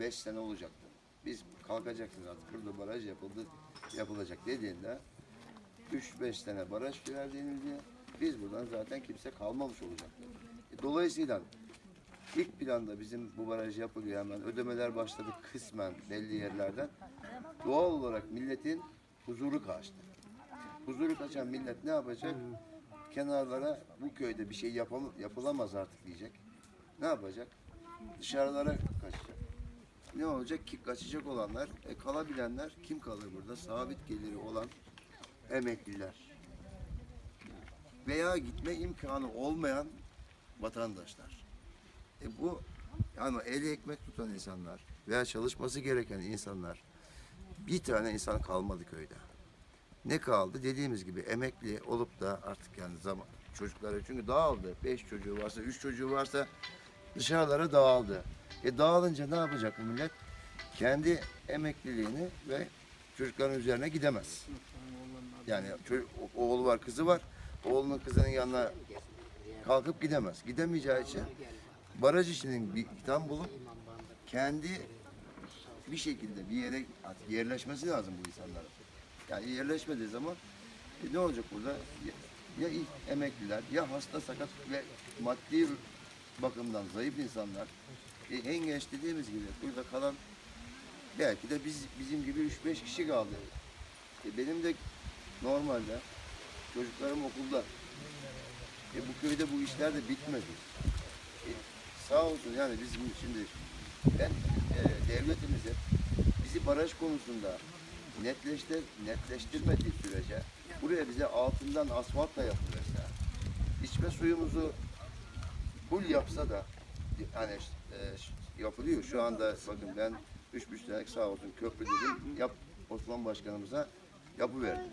5 sene olacaktı. Biz kalkacaksınız artık burada baraj yapıldı, yapılacak dediğinde 3-5 sene baraj sürer denildi. Biz buradan zaten kimse kalmamış olacaktı. E, Dolayısıyla ilk planda bizim bu baraj yapılıyor hemen ödemeler başladı kısmen belli yerlerden. Doğal olarak milletin huzuru kaçtı. Huzuru kaçan millet ne yapacak? Kenarlara bu köyde bir şey yapam yapılamaz artık diyecek. Ne yapacak? Dışarılara kaçacak. Ne olacak ki kaçacak olanlar, e, kalabilenler kim kalır burada? Sabit geliri olan emekliler. Veya gitme imkanı olmayan vatandaşlar. E bu yani eli ekmek tutan insanlar veya çalışması gereken insanlar bir tane insan kalmadı köyde. Ne kaldı? Dediğimiz gibi emekli olup da artık yani zaman çocukları çünkü dağıldı. Beş çocuğu varsa, üç çocuğu varsa dışarılara dağıldı. E dağılınca ne yapacak bu millet? Kendi emekliliğini ve çocukların üzerine gidemez. Yani çocuk, oğlu var, kızı var. Oğlunun kızının yanına kalkıp gidemez. Gidemeyeceği için baraj işinin bir tam bulup kendi bir şekilde bir yere yerleşmesi lazım bu insanların. Yani yerleşmediği zaman e, ne olacak burada? Ya, ya emekliler, ya hasta sakat ve maddi bakımdan zayıf insanlar. E, en genç dediğimiz gibi burada kalan belki de biz bizim gibi 3-5 kişi kaldı. E, benim de normalde çocuklarım okulda. E, bu köyde bu işler de bitmedi. E, sağ olsun yani bizim şimdi ben e, devletimize bizi baraj konusunda netleştir, netleştirmediği sürece buraya bize altından asfaltla yapılırsa içme suyumuzu full yapsa da yani e, yapılıyor şu anda bakın ben üç sene sağ olsun köprü dedim yap Osman Başkanımıza yapıverdi.